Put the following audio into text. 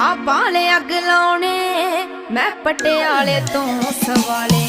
ਆ ਬਾਲੇ ਅੱਗ ਲਾਉਣੇ ਮੈਂ ਪਟਿਆਲੇ ਤੋਂ ਸਵਾਲੇ।